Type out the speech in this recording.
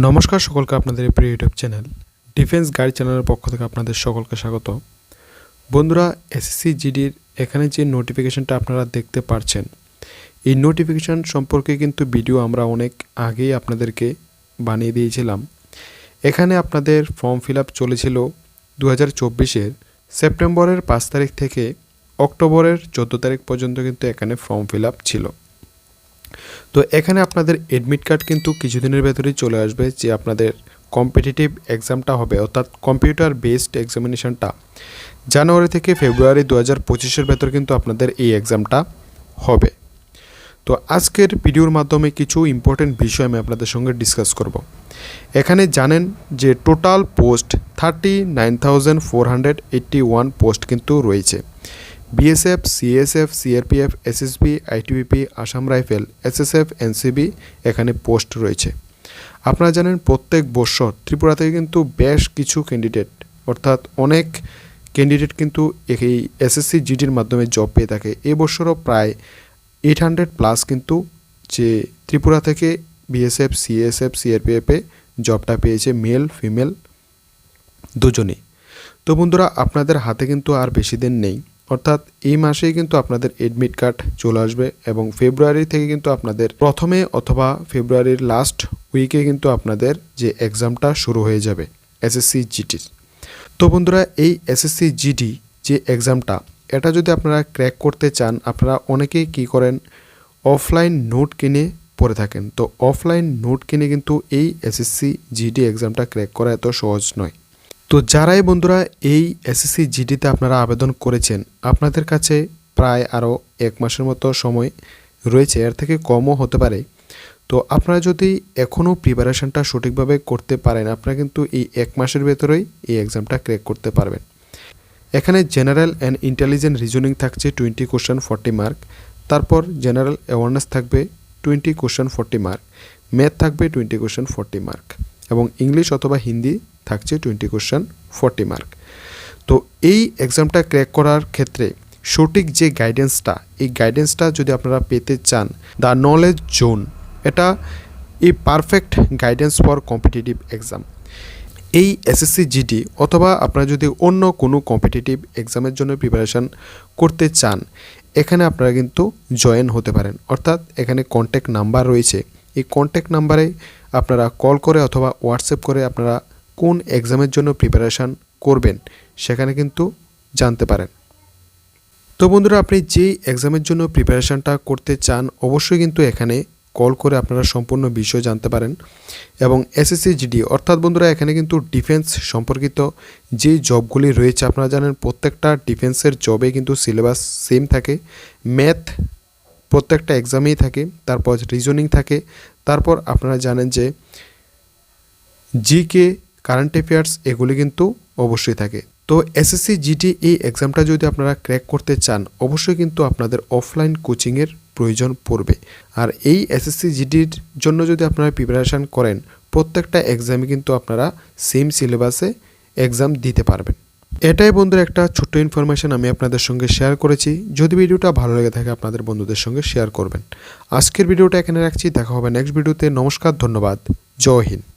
নমস্কার সকলকে আপনাদের প্রিয় ইউটিউব চ্যানেল ডিফেন্স গাইড চ্যানেলের পক্ষ থেকে আপনাদের সকলকে স্বাগত। বন্ধুরা, এসএসসি জিডির এখানে যে নোটিফিকেশনটা আপনারা দেখতে পারছেন, এই নোটিফিকেশন সম্পর্কে কিন্তু ভিডিও আমরা অনেক আগেই আপনাদেরকে বানিয়ে দিয়েছিলাম। এখানে আপনাদের ফর্ম ফিল আপ চলেছিল দু হাজার সেপ্টেম্বরের পাঁচ তারিখ থেকে অক্টোবরের চোদ্দ তারিখ পর্যন্ত কিন্তু এখানে ফর্ম ফিল আপ ছিল। তো এখানে আপনাদের এডমিট কার্ড কিন্তু কিছুদিনের ভেতরেই চলে আসবে যে আপনাদের কম্পিটিটিভ এক্সামটা হবে, অর্থাৎ কম্পিউটার বেসড এক্সামিনেশনটা জানুয়ারি থেকে ফেব্রুয়ারি দু হাজার পঁচিশের ভেতর কিন্তু আপনাদের এই এক্সামটা হবে। তো আজকের ভিডিওর মাধ্যমে কিছু ইম্পর্টেন্ট বিষয় আমি আপনাদের সঙ্গে ডিসকাস করব। এখানে জানেন যে total post thirty nine thousand four hundred eighty one post কিন্তু রয়েছে। BSF CSF CRPF SSB ITBP Assam rifle SSF NCB এখানে পোস্ট রয়েছে। আপনারা জানেন প্রত্যেক বছর ত্রিপুরা থেকে কিন্তু বেশ কিছু ক্যান্ডিডেট অর্থাৎ অনেক ক্যান্ডিডেট কিন্তু এই এসএসসি জিডির মাধ্যমে জব পেয়ে থাকে। এবছরও প্রায় এইট হান্ড্রেড প্লাস কিন্তু যে ত্রিপুরা থেকে বিএসএফ সিএসএফ সিআরপিএফে জবটা পেয়েছে মেল ফিমেল দুজনেই। তো বন্ধুরা, আপনাদের হাতে কিন্তু আর বেশি দিন নেই। অর্থাৎ এই মাসেই কিন্তু আপনাদের এডমিট কার্ড চলে আসবে এবং ফেব্রুয়ারি থেকে কিন্তু আপনাদের প্রথমে অথবা ফেব্রুয়ারির লাস্ট উইকে কিন্তু আপনাদের যে এক্সামটা শুরু হয়ে যাবে এসএসসি জিটির তো বন্ধুরা, এই এসএসসি জিডি যে এক্সামটা এটা যদি আপনারা ক্র্যাক করতে চান, আপনারা অনেকেই কি করেন অফলাইন নোট কিনে পড়ে থাকেন। তো অফলাইন নোট কিনে কিন্তু এই এসএসসি জিডি এক্সামটা ক্র্যাক করা এত সহজ নয়। তো যারাই বন্ধুরা এই এসএসসি জিডিতে আপনারা আবেদন করেছেন, আপনাদের কাছে প্রায় আরও এক মাসের মতো সময় রয়েছে, এর থেকে কমও হতে পারে। তো আপনারা যদি এখনও প্রিপারেশনটা সঠিকভাবে করতে পারেন, আপনারা কিন্তু এই এক মাসের ভেতরেই এই এক্সামটা ক্র্যাক করতে পারবেন। এখানে জেনারেল অ্যান্ড ইন্টেলিজেন্ট রিজনিং থাকছে টোয়েন্টি কোশ্চেন ফর্টি মার্ক তারপর জেনারেল অ্যাওয়ারনেস থাকবে twenty question forty mark math থাকবে টোয়েন্টি কোশ্চেন ফর্টি মার্ক এবং ইংলিশ অথবা হিন্দি থাকছে টোয়েন্টি কোশ্চেন ফর্টি মার্ক তো এই এক্সামটা ক্র্যাক করার ক্ষেত্রে সঠিক যে গাইডেন্সটা এই গাইডেন্সটা যদি আপনারা পেতে চান দ্য নলেজ জোন এটা এই perfect guidance for competitive exam এই এসএসসি জিডি অথবা আপনারা যদি অন্য কোনো কম্পিটিটিভ এক্সামের জন্য প্রিপারেশান করতে চান, এখানে আপনারা কিন্তু জয়েন হতে পারেন। অর্থাৎ এখানে কন্ট্যাক্ট নাম্বার রয়েছে। এই কন্ট্যাক্ট নাম্বারে আপনারা কল করে অথবা হোয়াটসঅ্যাপ করে আপনারা কোন এক্সামের জন্য প্রিপারেশান করবেন সেখানে কিন্তু জানতে পারেন। তো বন্ধুরা, আপনি যেই এক্সামের জন্য প্রিপারেশানটা করতে চান, অবশ্যই কিন্তু এখানে কল করে আপনারা সম্পূর্ণ বিষয় জানতে পারেন এবং এসএসসি জিডি অর্থাৎ বন্ধুরা, এখানে কিন্তু ডিফেন্স সম্পর্কিত যে জবগুলি রয়েছে, আপনারা জানেন প্রত্যেকটা ডিফেন্সের জবে কিন্তু সিলেবাস সেম থাকে ম্যাথ প্রত্যেকটা এক্সামেই থাকে, তারপর রিজনিং থাকে, তারপর আপনারা জানেন যে জিকে কারেন্ট অ্যাফেয়ার্স এগুলি কিন্তু অবশ্যই থাকে। তো এসএসসি জিটি এই এক্সামটা যদি আপনারা ক্র্যাক করতে চান, অবশ্যই কিন্তু আপনাদের অফলাইন কোচিংয়ের প্রয়োজন পড়বে। আর এই এসএসসি জিডির জন্য যদি আপনারা প্রিপারেশান করেন, প্রত্যেকটা এক্সামে কিন্তু আপনারা সেম সিলেবাসে এক্সাম দিতে পারবেন। এটাই বন্ধুরা একটা ছোট্ট ইনফরমেশন আমি আপনাদের সঙ্গে শেয়ার করেছি। যদি ভিডিওটা ভালো লেগে থাকে, আপনাদের বন্ধুদের সঙ্গে শেয়ার করবেন। আজকের ভিডিওটা এখানে রাখছি। দেখা হবে নেক্সট ভিডিওতে নমস্কার, ধন্যবাদ। জয় হিন্দ।